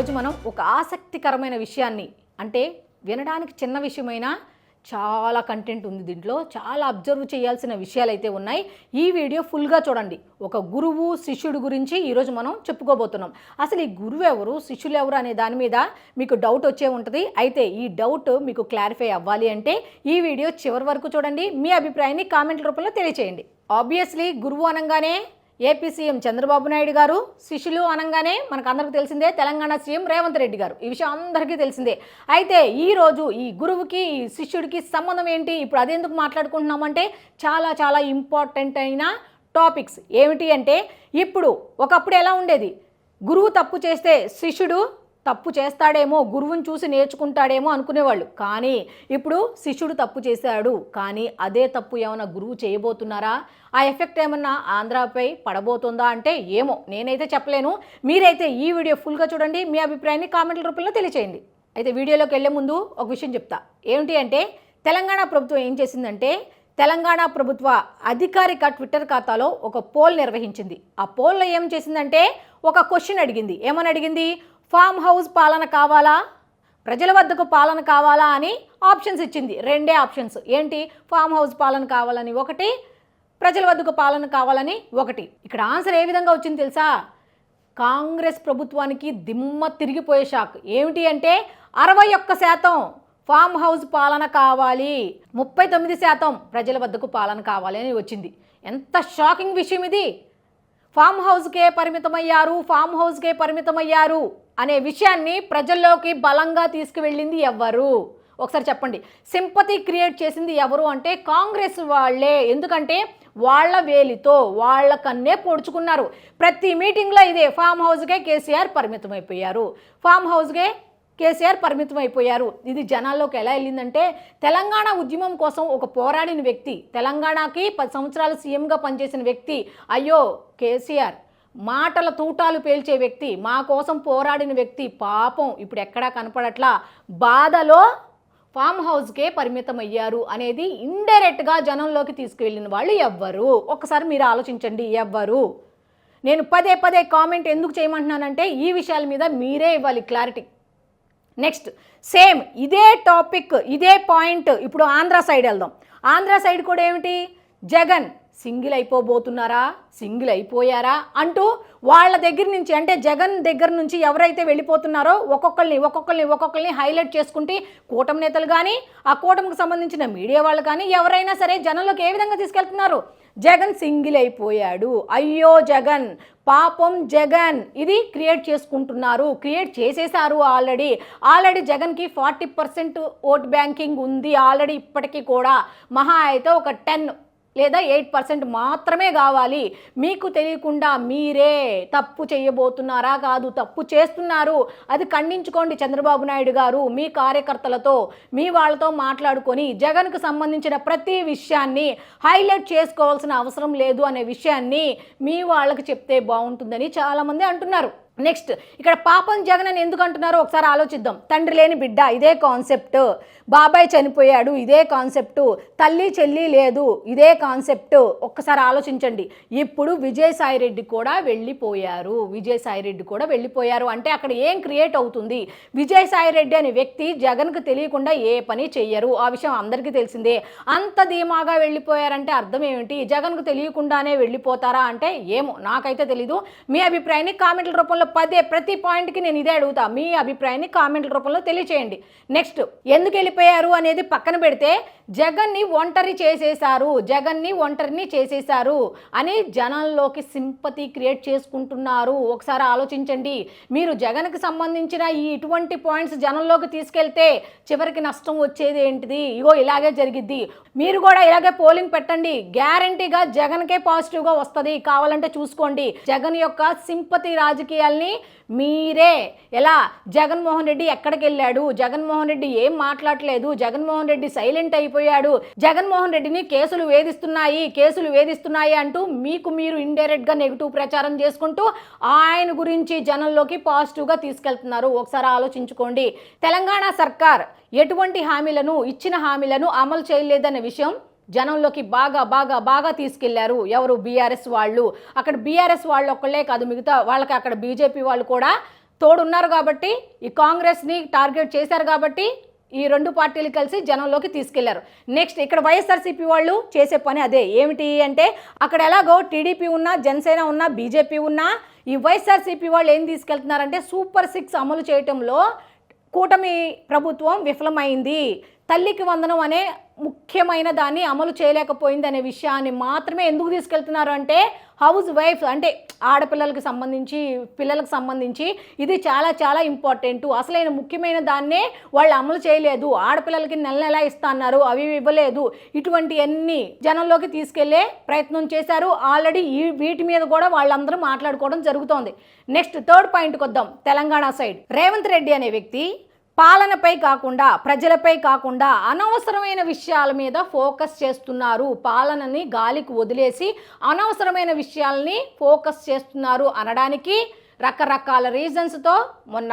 ఈరోజు మనం ఒక ఆసక్తికరమైన విషయాన్ని అంటే వినడానికి చిన్న విషయమైనా చాలా కంటెంట్ ఉంది దీంట్లో చాలా అబ్జర్వ్ చేయాల్సిన విషయాలు అయితే ఉన్నాయి. ఈ వీడియో ఫుల్గా చూడండి. ఒక గురువు శిష్యుడు గురించి ఈరోజు మనం చెప్పుకోబోతున్నాం. అసలు ఈ గురువు ఎవరు శిష్యులు ఎవరు అనే దాని మీద మీకు డౌట్ వచ్చే ఉంటుంది. అయితే ఈ డౌట్ మీకు క్లారిఫై అవ్వాలి అంటే ఈ వీడియో చివరి వరకు చూడండి. మీ అభిప్రాయాన్ని కామెంట్ రూపంలో తెలియచేయండి. ఆబ్వియస్లీ గురువు అనగానే ఏపీ సీఎం చంద్రబాబు నాయుడు గారు శిష్యులు అనగానే మనకు అందరికీ తెలిసిందే తెలంగాణ సీఎం రేవంత్ రెడ్డి గారు. ఈ విషయం అందరికీ తెలిసిందే. అయితే ఈరోజు ఈ గురువుకి ఈ శిష్యుడికి సంబంధం ఏంటి? ఇప్పుడు అదెందుకు మాట్లాడుకుంటున్నామంటే చాలా చాలా ఇంపార్టెంట్ అయిన టాపిక్స్ ఏమిటి అంటే ఇప్పుడు ఒకప్పుడు ఎలా ఉండేది? గురువు తప్పు చేస్తే శిష్యుడు తప్పు చేస్తాడేమో గురువుని చూసి నేర్చుకుంటాడేమో అనుకునేవాళ్ళు. కానీ ఇప్పుడు శిష్యుడు తప్పు చేశాడు. కానీ అదే తప్పు ఏమైనా గురువు చేయబోతున్నారా? ఆ ఎఫెక్ట్ ఏమన్నా ఆంధ్రాపై పడబోతుందా అంటే ఏమో. నేనైతే చెప్పలేను. మీరైతే ఈ వీడియో ఫుల్గా చూడండి. మీ అభిప్రాయాన్ని కామెంట్ల రూపంలో తెలియచేయండి. అయితే వీడియోలోకి వెళ్ళే ముందు ఒక విషయం చెప్తా. ఏమిటి అంటే తెలంగాణ ప్రభుత్వం ఏం చేసిందంటే తెలంగాణ ప్రభుత్వ అధికారిక ట్విట్టర్ ఖాతాలో ఒక పోల్ నిర్వహించింది. ఆ పోల్లో ఏం చేసిందంటే ఒక క్వశ్చన్ అడిగింది. ఏమని అడిగింది? ఫామ్ హౌస్ పాలన కావాలా? ప్రజల వద్దకు పాలన కావాలా అని ఆప్షన్స్ ఇచ్చింది. రెండే ఆప్షన్స్. ఏంటి? ఫామ్ హౌస్ పాలన కావాలని ఒకటి ప్రజల వద్దకు పాలన కావాలని ఒకటి. ఇక్కడ ఆన్సర్ ఏ విధంగా వచ్చింది తెలుసా? కాంగ్రెస్ ప్రభుత్వానికి దిమ్మ తిరిగిపోయే షాక్. ఏమిటి అంటే అరవై ఒక్క శాతం ఫామ్ హౌస్ పాలన కావాలి. ముప్పై తొమ్మిది శాతం ప్రజల వద్దకు పాలన కావాలి అని వచ్చింది. ఎంత షాకింగ్ విషయం ఇది! ఫామ్ హౌస్కే పరిమితమయ్యారు ఫామ్ హౌస్కే పరిమితమయ్యారు. అనే విషయాన్ని ప్రజల్లోకి బలంగా తీసుకువెళ్ళింది ఎవ్వరు ఒకసారి చెప్పండి. సింపతి క్రియేట్ చేసింది ఎవరు అంటే కాంగ్రెస్ వాళ్ళే. ఎందుకంటే వాళ్ళ వేలితో వాళ్ళ కన్నే పొడుచుకున్నారు. ప్రతి మీటింగ్లో ఇదే ఫామ్ హౌస్కే కేసీఆర్ పరిమితమైపోయారు. ఫామ్ హౌస్కే కేసీఆర్ పరిమితం అయిపోయారు ఇది జనాల్లోకి ఎలా వెళ్ళిందంటే తెలంగాణ ఉద్యమం కోసం ఒక పోరాడిన వ్యక్తి తెలంగాణకి పది సంవత్సరాలు సీఎంగా పనిచేసిన వ్యక్తి అయ్యో కేసీఆర్. మాటల తూటాలు పేల్చే వ్యక్తి మా కోసం పోరాడిన వ్యక్తి పాపం ఇప్పుడు ఎక్కడా కనపడట్లా. బాధలో ఫామ్ హౌస్కే పరిమితం అయ్యారు అనేది ఇండైరెక్ట్గా జనంలోకి తీసుకువెళ్ళిన వాళ్ళు ఎవ్వరు. ఒకసారి మీరు ఆలోచించండి ఎవ్వరు. నేను పదే పదే కామెంట్ ఎందుకు చేయమంటున్నానంటే ఈ విషయాల మీద మీరే ఇవ్వాలి క్లారిటీ. నెక్స్ట్ సేమ్ ఇదే టాపిక్ ఇదే పాయింట్ ఇప్పుడు ఆంధ్ర సైడ్ వెళ్దాం. ఆంధ్ర సైడ్ కూడా ఏమిటి? జగన్. సింగిల్ అయిపోబోతున్నారా సింగిల్ అయిపోయారా అంటూ వాళ్ళ దగ్గర నుంచి అంటే జగన్ దగ్గర నుంచి ఎవరైతే వెళ్ళిపోతున్నారో ఒక్కొక్కరిని ఒక్కొక్కరిని ఒక్కొక్కరిని హైలైట్ చేసుకుంటే కూటమి నేతలు కానీ ఆ కూటమికి సంబంధించిన మీడియా వాళ్ళు కానీ ఎవరైనా సరే జనంలోకి ఏ విధంగా తీసుకెళ్తున్నారు? జగన్ సింగిల్ అయిపోయాడు అయ్యో జగన్! పాపం జగన్! ఇది క్రియేట్ చేసుకుంటున్నారు. క్రియేట్ చేసేసారు ఆల్రెడీ. ఆల్రెడీ జగన్కి ఫార్టీ పర్సెంట్ ఓట్ బ్యాంకింగ్ ఉంది ఆల్రెడీ ఇప్పటికీ కూడా. మహా అయితే ఒక టెన్ లేదా ఎయిట్ పర్సెంట్ మాత్రమే కావాలి. మీకు తెలియకుండా మీరే తప్పు చేయబోతున్నారా కాదు తప్పు చేస్తున్నారు. అది ఖండించుకోండి చంద్రబాబు నాయుడు గారు మీ కార్యకర్తలతో మీ వాళ్ళతో మాట్లాడుకొని జగన్కు సంబంధించిన ప్రతి విషయాన్ని హైలైట్ చేసుకోవాల్సిన అవసరం లేదు అనే విషయాన్ని మీ వాళ్ళకి చెప్తే బాగుంటుందని చాలామంది అంటున్నారు. నెక్స్ట్ ఇక్కడ పాపం జగన్ అని ఎందుకు అంటున్నారో ఒకసారి ఆలోచిద్దాం. తండ్రి లేని బిడ్డ ఇదే కాన్సెప్ట్. బాబాయ్ చనిపోయాడు ఇదే కాన్సెప్ట్. తల్లి చెల్లి లేదు ఇదే కాన్సెప్ట్. ఒక్కసారి ఆలోచించండి. ఇప్పుడు విజయసాయి రెడ్డి కూడా వెళ్ళిపోయారు. విజయసాయి రెడ్డి కూడా వెళ్ళిపోయారు. అంటే అక్కడ ఏం క్రియేట్ అవుతుంది? విజయసాయి రెడ్డి అనే వ్యక్తి జగన్కు తెలియకుండా ఏ పని చెయ్యరు. ఆ విషయం అందరికీ తెలిసిందే. అంత ధీమాగా వెళ్ళిపోయారంటే అర్థం ఏమిటి? జగన్కు తెలియకుండానే వెళ్ళిపోతారా అంటే ఏమో నాకైతే తెలీదు. మీ అభిప్రాయాన్ని కామెంట్ల రూపంలో పదే ప్రతి పాయింట్కి నేను ఇదే అడుగుతా. మీ అభిప్రాయాన్ని కామెంట్ల రూపంలో తెలియచేయండి. నెక్స్ట్ ఎందుకు వెళ్ళిపోయారు అనేది పక్కన పెడితే జగన్ని ఒంటరి చేసేశారు జగన్ని ఒంటరిని చేసేశారు అని జనంలోకి సింపతి క్రియేట్ చేసుకుంటున్నారు. ఒకసారి ఆలోచించండి. మీరు జగన్కి సంబంధించిన ఈ ఇటువంటి పాయింట్స్ జనంలోకి తీసుకెళ్తే చివరికి నష్టం వచ్చేది ఏంటిది? ఇగో ఇలాగే జరిగిద్ది. మీరు కూడా ఇలాగే పోలింగ్ పెట్టండి. గ్యారంటీగా జగన్కే పాజిటివ్గా వస్తుంది. కావాలంటే చూసుకోండి. జగన్ యొక్క సింపతి రాజకీయాల్ని మీరే. ఎలా? జగన్మోహన్ రెడ్డి ఎక్కడికి వెళ్ళాడు జగన్మోహన్ రెడ్డి ఏం మాట్లాడలేదు? జగన్మోహన్ రెడ్డి సైలెంట్ అయిపోయాడు జగన్మోహన్ రెడ్డిని కేసులు వేధిస్తున్నాయి కేసులు వేధిస్తున్నాయి అంటూ మీకు మీరు ఇండైరెక్ట్గా నెగిటివ్ ప్రచారం చేసుకుంటూ ఆయన గురించి జనంలోకి పాజిటివ్గా తీసుకెళ్తున్నారు. ఒకసారి ఆలోచించుకోండి. తెలంగాణ సర్కార్ ఎటువంటి హామీలను ఇచ్చిన హామీలను అమలు చేయలేదనే విషయం జనంలోకి బాగా బాగా బాగా తీసుకెళ్ళారు. ఎవరు? బీఆర్ఎస్ వాళ్ళు. అక్కడ బీఆర్ఎస్ వాళ్ళు ఒక్కళ్ళే కాదు మిగతా వాళ్ళకి అక్కడ బీజేపీ వాళ్ళు కూడా తోడున్నారు కాబట్టి ఈ కాంగ్రెస్ని టార్గెట్ చేశారు కాబట్టి ఈ రెండు పార్టీలు కలిసి జనంలోకి తీసుకెళ్ళారు. నెక్స్ట్ ఇక్కడ వైఎస్ఆర్సీపీ వాళ్ళు చేసే పని అదే. ఏమిటి అంటే అక్కడ ఎలాగో టీడీపీ ఉన్నా జనసేన ఉన్నా బీజేపీ ఉన్నా ఈ వైఎస్ఆర్సీపీ వాళ్ళు ఏం తీసుకెళ్తున్నారంటే సూపర్ సిక్స్ అమలు చేయటంలో కూటమి ప్రభుత్వం విఫలమైంది. తల్లికి వందనం అనే ముఖ్యమైన దాన్ని అమలు చేయలేకపోయింది అనే విషయాన్ని మాత్రమే ఎందుకు తీసుకెళ్తున్నారు అంటే హౌస్ వైఫ్ అంటే ఆడపిల్లలకు సంబంధించి పిల్లలకు సంబంధించి ఇది చాలా చాలా ఇంపార్టెంట్. అసలైన ముఖ్యమైన దాన్నే వాళ్ళు అమలు చేయలేదు. ఆడపిల్లలకి నెల నెల ఇస్తున్నారు అవి ఇవ్వలేదు. ఇటువంటి అన్ని జనంలోకి తీసుకెళ్ళే ప్రయత్నం చేశారు. ఆల్రెడీ ఈ వీటి మీద కూడా వాళ్ళందరూ మాట్లాడుకోవడం జరుగుతోంది. నెక్స్ట్ థర్డ్ పాయింట్కి వద్దాం. తెలంగాణ సైడ్. రేవంత్ రెడ్డి అనే వ్యక్తి పాలనపై కాకుండా ప్రజలపై కాకుండా అనవసరమైన విషయాల మీద ఫోకస్ చేస్తున్నారు. పాలనని గాలికి వదిలేసి అనవసరమైన విషయాల్ని ఫోకస్ చేస్తున్నారు అనడానికి రకరకాల రీజన్స్తో మొన్న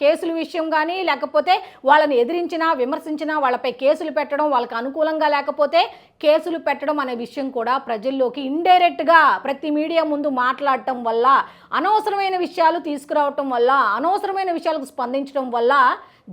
కేసుల విషయం కానీ లేకపోతే వాళ్ళని ఎదిరించినా విమర్శించినా వాళ్ళపై కేసులు పెట్టడం వాళ్ళకి అనుకూలంగా లేకపోతే కేసులు పెట్టడం అనే విషయం కూడా ప్రజల్లోకి ఇండైరెక్ట్గా ప్రతి మీడియా ముందు మాట్లాడటం వల్ల అనవసరమైన విషయాలు తీసుకురావటం వల్ల అనవసరమైన విషయాలకు స్పందించడం వల్ల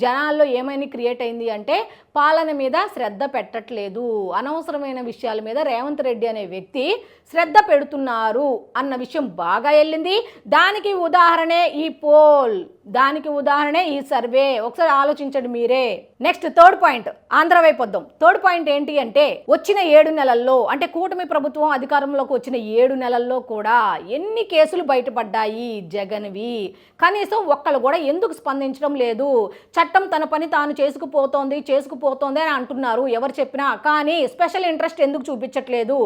జనాల్లో ఏమైనా క్రియేట్ అయింది అంటే పాలన మీద శ్రద్ధ పెట్టట్లేదు. అనవసరమైన విషయాల మీద రేవంత్ రెడ్డి అనే వ్యక్తి శ్రద్ధ పెడుతున్నారు అన్న విషయం బాగా వెళ్ళింది దానికి ఉదాహరణే ఈ పోల్. దానికి ఉదాహరణే ఈ సర్వే. ఒకసారి ఆలోచించండి మీరే. Next third point. ఆంధ్ర వైపొద్దాం థర్డ్ పాయింట్ ఏంటి అంటే వచ్చిన ఏడు నెలల్లో అంటే కూటమి ప్రభుత్వం అధికారంలోకి వచ్చిన ఏడు నెలల్లో కూడా ఎన్ని కేసులు బయటపడ్డాయి జగన్వి? కనీసం ఒక్కళ్ళు కూడా ఎందుకు స్పందించడం లేదు? చట్టం తన పని తాను చేసుకుపోతోంది చేసుకుపోతోంది అని అంటున్నారు. ఎవరు చెప్పినా. కానీ స్పెషల్ ఇంట్రెస్ట్ ఎందుకు చూపించట్లేదు?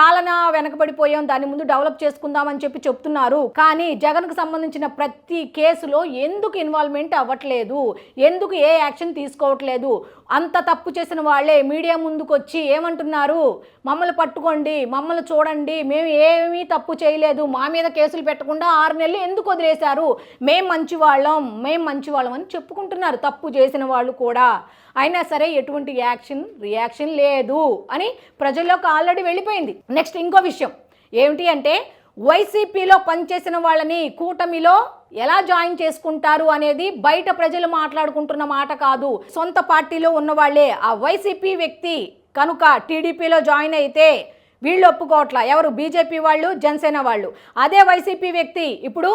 పాలన వెనకబడిపోయాం దాని ముందు డెవలప్ చేసుకుందామని చెప్పి చెప్తున్నారు. కానీ జగన్కు సంబంధించిన ప్రతి కేసులో ఏ ఎందుకు ఇన్వాల్వ్మెంట్ అవ్వట్లేదు? ఎందుకు ఏ యాక్షన్ తీసుకోవట్లేదు? అంత తప్పు చేసిన వాళ్ళే మీడియా ముందుకు వచ్చి ఏమంటున్నారు? మమ్మల్ని పట్టుకోండి మమ్మల్ని చూడండి మేము ఏమీ తప్పు చేయలేదు మా మీద కేసులు పెట్టకుండా ఆరు నెలలు ఎందుకు వదిలేశారు? మేము మంచి వాళ్ళం మేం మంచి వాళ్ళం అని చెప్పుకుంటున్నారు తప్పు చేసిన వాళ్ళు కూడా. అయినా సరే ఎటువంటి యాక్షన్ రియాక్షన్ లేదు అని ప్రజల్లోకి ఆల్రెడీ వెళ్ళిపోయింది. నెక్స్ట్ ఇంకో విషయం ఏమిటి అంటే వైసీపీలో పనిచేసిన వాళ్ళని కూటమిలో ఎలా జాయిన్ చేసుకుంటారు అనేది బయట ప్రజలు మాట్లాడుకుంటున్న మాట కాదు. సొంత పార్టీలో ఉన్న వాళ్ళే ఆ వైసీపీ వ్యక్తి కనుక టీడీపీలో జాయిన్ అయితే వీళ్ళు ఒప్పుకోవట్లా. ఎవరు? బీజేపీ వాళ్ళు జనసేన వాళ్ళు. అదే వైసీపీ వ్యక్తి ఇప్పుడు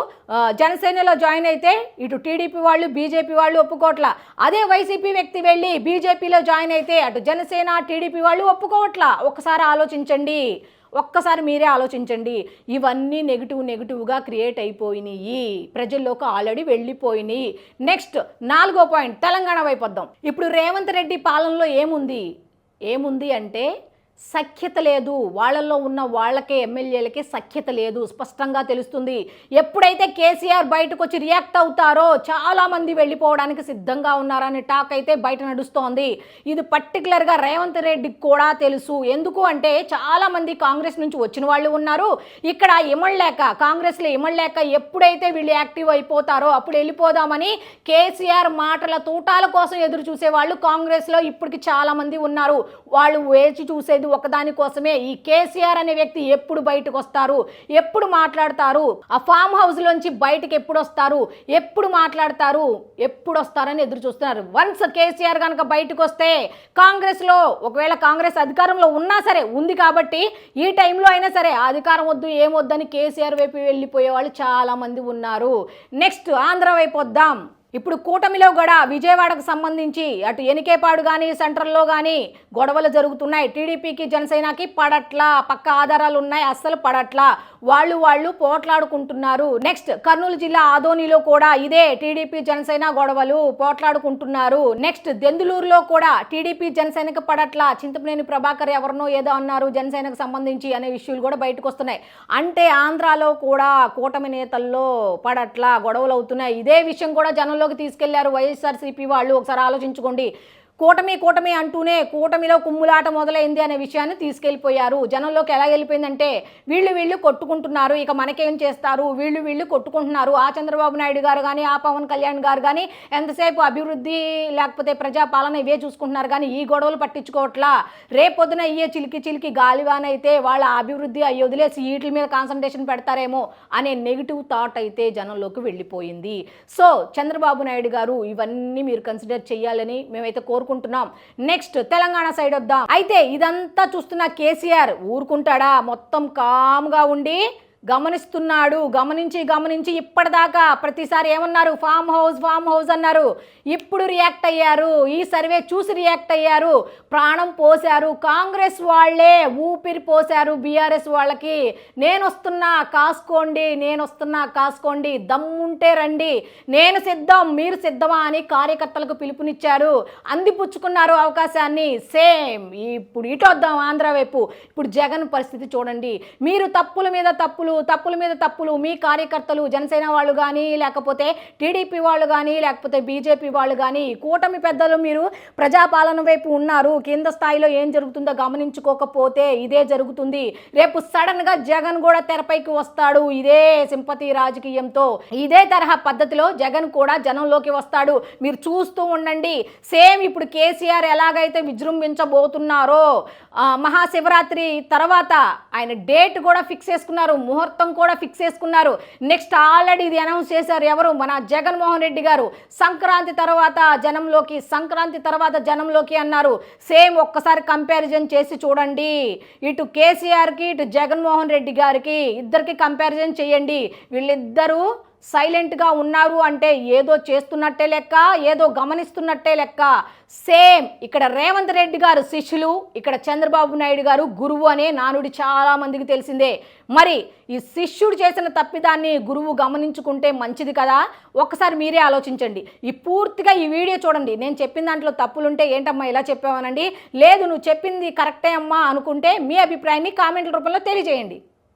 జనసేనలో జాయిన్ అయితే ఇటు టీడీపీ వాళ్ళు బీజేపీ వాళ్ళు ఒప్పుకోవట్లా. అదే వైసీపీ వ్యక్తి వెళ్ళి బీజేపీలో జాయిన్ అయితే అటు జనసేన టీడీపీ వాళ్ళు ఒప్పుకోవట్లా. ఒకసారి ఆలోచించండి. ఒక్కసారి మీరే ఆలోచించండి. ఇవన్నీ నెగిటివ్ నెగిటివ్గా క్రియేట్ అయిపోయినాయి. ప్రజల్లోకి ఆల్రెడీ వెళ్ళిపోయినాయి. నెక్స్ట్ నాలుగో పాయింట్ తెలంగాణ వైపు వద్దాం. ఇప్పుడు రేవంత్ రెడ్డి పాలనలో ఏముంది? ఏముంది అంటే సఖ్యత లేదు. వాళ్ళల్లో ఉన్న వాళ్ళకే ఎమ్మెల్యేలకే సఖ్యత లేదు. స్పష్టంగా తెలుస్తుంది. ఎప్పుడైతే కేసీఆర్ బయటకు వచ్చి రియాక్ట్ అవుతారో చాలామంది వెళ్ళిపోవడానికి సిద్ధంగా ఉన్నారని టాక్ అయితే బయట నడుస్తోంది. ఇది పర్టికులర్గా రేవంత్ రెడ్డికి కూడా తెలుసు. ఎందుకు అంటే చాలామంది కాంగ్రెస్ నుంచి వచ్చిన వాళ్ళు ఉన్నారు. ఇక్కడ ఇమళ్ళలేక కాంగ్రెస్లో ఇమళ్ళలేక ఎప్పుడైతే వీళ్ళు యాక్టివ్ అయిపోతారో అప్పుడు వెళ్ళిపోదామని కేసీఆర్ మాటల తూటాల కోసం ఎదురు చూసే వాళ్ళు కాంగ్రెస్లో ఇప్పటికి చాలామంది ఉన్నారు. వాళ్ళు వేచి చూసేది ఒకదాని కోసమే ఈ కేసీఆర్ అనే వ్యక్తి ఎప్పుడు బయటకు వస్తారు? ఎప్పుడు మాట్లాడతారు? ఆ ఫామ్ హౌస్ లోంచి బయటకు ఎప్పుడు వస్తారు? ఎప్పుడు మాట్లాడతారు? ఎప్పుడు వస్తారని ఎదురు చూస్తున్నారు. వన్స్ కేసీఆర్ కనుక బయటకు వస్తే కాంగ్రెస్లో ఒకవేళ కాంగ్రెస్ అధికారంలో ఉన్నా సరే ఉంది కాబట్టి ఈ టైంలో అయినా సరే అధికారం వద్దు ఏమొద్దని కేసీఆర్ వైపు వెళ్ళిపోయే వాళ్ళు చాలా మంది ఉన్నారు. నెక్స్ట్ ఆంధ్ర వైపు వద్దాం. ఇప్పుడు కూటమిలో కూడా విజయవాడకు సంబంధించి అటు ఎనికేపాడు కానీ సెంట్రల్లో కానీ గొడవలు జరుగుతున్నాయి. టీడీపీకి జనసేనకి పడట్లా పక్క ఆధారాలు ఉన్నాయి అస్సలు పడట్లా. వాళ్ళు వాళ్ళు పోట్లాడుకుంటున్నారు. నెక్స్ట్ కర్నూలు జిల్లా ఆదోనిలో కూడా ఇదే టీడీపీ జనసేన గొడవలు పోట్లాడుకుంటున్నారు. నెక్స్ట్ దెందులూరులో కూడా టీడీపీ జనసేనకి పడట్లా. చింతపనేని ప్రభాకర్ ఎవరినో ఏదో అన్నారు జనసేనకు సంబంధించి అనే విషయాలు కూడా బయటకు వస్తున్నాయి. అంటే ఆంధ్రాలో కూడా కూటమి నేతల్లో పడట్లా గొడవలు అవుతున్నాయి. ఇదే విషయం కూడా జనంలో అదుపులోకి తీసుకెళ్ళారు. వైఎస్ఆర్సీపీ వాళ్ళు. ఒకసారి ఆలోచించుకోండి. కూటమి కూటమి అంటూనే కూటమిలో కుమ్ములాట మొదలైంది అనే విషయాన్ని తీసుకెళ్ళిపోయారు జనంలోకి ఎలా వెళ్ళిపోయిందంటే వీళ్ళు వీళ్ళు కొట్టుకుంటున్నారు ఇక మనకేం చేస్తారు? వీళ్ళు వీళ్ళు కొట్టుకుంటున్నారు. ఆ చంద్రబాబు నాయుడు గారు కానీ ఆ పవన్ కళ్యాణ్ గారు కానీ ఎంతసేపు అభివృద్ధి లేకపోతే ప్రజాపాలన ఇవే చూసుకుంటున్నారు. కానీ ఈ గొడవలు పట్టించుకోవట్లా. రేపొద్దున అయ్యే చిలికి చిలికి గాలివాన అయితే వాళ్ళ అభివృద్ధి అయ్యి వదిలేసి వీటి మీద కాన్సన్ట్రేషన్ పెడతారేమో అనే నెగిటివ్ థాట్ అయితే జనంలోకి వెళ్ళిపోయింది. సో చంద్రబాబు నాయుడు గారు ఇవన్నీ మీరు కన్సిడర్ చేయాలని మేమైతే కోరుకుంటున్నాం. నెక్స్ట్ తెలంగాణ సైడ్ వద్దాం. అయితే ఇదంతా చూస్తున్న కేసీఆర్ ఊరుకుంటాడా? మొత్తం కామ్గా ఉండి గమనిస్తున్నాడు. గమనించి గమనించి ఇప్పటిదాకా ప్రతిసారి ఏమన్నారు? ఫామ్ హౌస్ ఫామ్ హౌస్ అన్నారు. ఇప్పుడు రియాక్ట్ అయ్యారు. ఈ సర్వే చూసి రియాక్ట్ అయ్యారు. ప్రాణం పోశారు. కాంగ్రెస్ వాళ్ళే ఊపిరి పోశారు బీఆర్ఎస్ వాళ్ళకి. నేను వస్తున్నా కాసుకోండి. నేను వస్తున్నా కాసుకోండి. దమ్ముంటే రండి. నేను సిద్ధం మీరు సిద్ధమా అని కార్యకర్తలకు పిలుపునిచ్చారు. అందిపుచ్చుకున్నారు అవకాశాన్ని. సేమ్. ఇప్పుడు ఇటు వద్దాం ఆంధ్ర వైపు. ఇప్పుడు జగన్ పరిస్థితి చూడండి. మీరు తప్పుల మీద తప్పులు తప్పుల మీద తప్పులు మీ కార్యకర్తలు జనసేన వాళ్ళు కానీ లేకపోతే టీడీపీ వాళ్ళు కానీ లేకపోతే బీజేపీ వాళ్ళు కానీ కూటమి పెద్దలు మీరు ప్రజాపాలన వైపు ఉన్నారు. కింద స్థాయిలో ఏం జరుగుతుందో గమనించుకోకపోతే ఇదే జరుగుతుంది. రేపు సడన్గా జగన్ కూడా తెరపైకి వస్తాడు. ఇదే సింపతి రాజకీయంతో. ఇదే తరహా పద్ధతిలో జగన్ కూడా జనంలోకి వస్తాడు. మీరు చూస్తూ ఉండండి. సేమ్ ఇప్పుడు కేసీఆర్ ఎలాగైతే విజృంభించబోతున్నారో మహాశివరాత్రి తర్వాత ఆయన డేట్ కూడా ఫిక్స్ చేసుకున్నారు. ముహూర్తం కూడా ఫిక్స్ చేసుకున్నారు. నెక్స్ట్ ఆల్రెడీ ఇది అనౌన్స్ చేశారు ఎవరు? మన జగన్మోహన్ రెడ్డి గారు. సంక్రాంతి తర్వాత జనంలోకి సంక్రాంతి తర్వాత జనంలోకి అన్నారు. సేమ్ ఒక్కసారి కంపారిజన్ చేసి చూడండి. ఇటు కేసీఆర్కి ఇటు జగన్మోహన్ రెడ్డి గారికి ఇద్దరికి కంపారిజన్ చేయండి. వీళ్ళిద్దరూ సైలెంట్గా ఉన్నారు అంటే ఏదో చేస్తున్నట్టే లెక్క ఏదో గమనిస్తున్నట్టే లెక్క. సేమ్ ఇక్కడ రేవంత్ రెడ్డి గారు శిష్యులు ఇక్కడ చంద్రబాబు నాయుడు గారు గురువు అనే నానుడి చాలా మందికి తెలిసిందే. మరి ఈ శిష్యుడు చేసిన తప్పిదాన్ని గురువు గమనించుకుంటే మంచిది కదా? ఒక్కసారి మీరే ఆలోచించండి. ఈ పూర్తిగా ఈ వీడియో చూడండి. నేను చెప్పిన దాంట్లో తప్పులుంటే ఏంటమ్మా ఇలా చెప్పావనండి? లేదు నువ్వు చెప్పింది కరెక్టే అమ్మా అనుకుంటే మీ అభిప్రాయాన్ని కామెంట్ల రూపంలో తెలియజేయండి.